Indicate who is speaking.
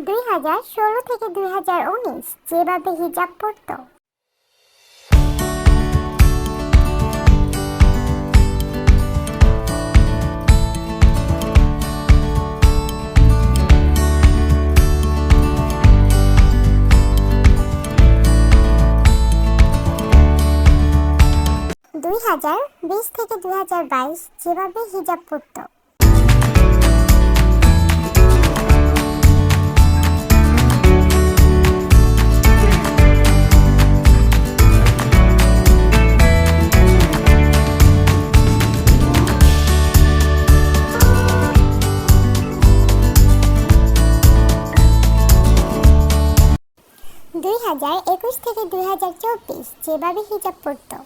Speaker 1: দুই হাজার ষোলো থেকে দুই হাজার উনিশ যেভাবে হিজাব পরতো দুই হাজার বিশ থেকে দুই হাজার বাইশ যেভাবে হিজাব পরতো হাজার একুশ থেকে দুই হাজার চব্বিশ যেভাবে হিজাব পরতো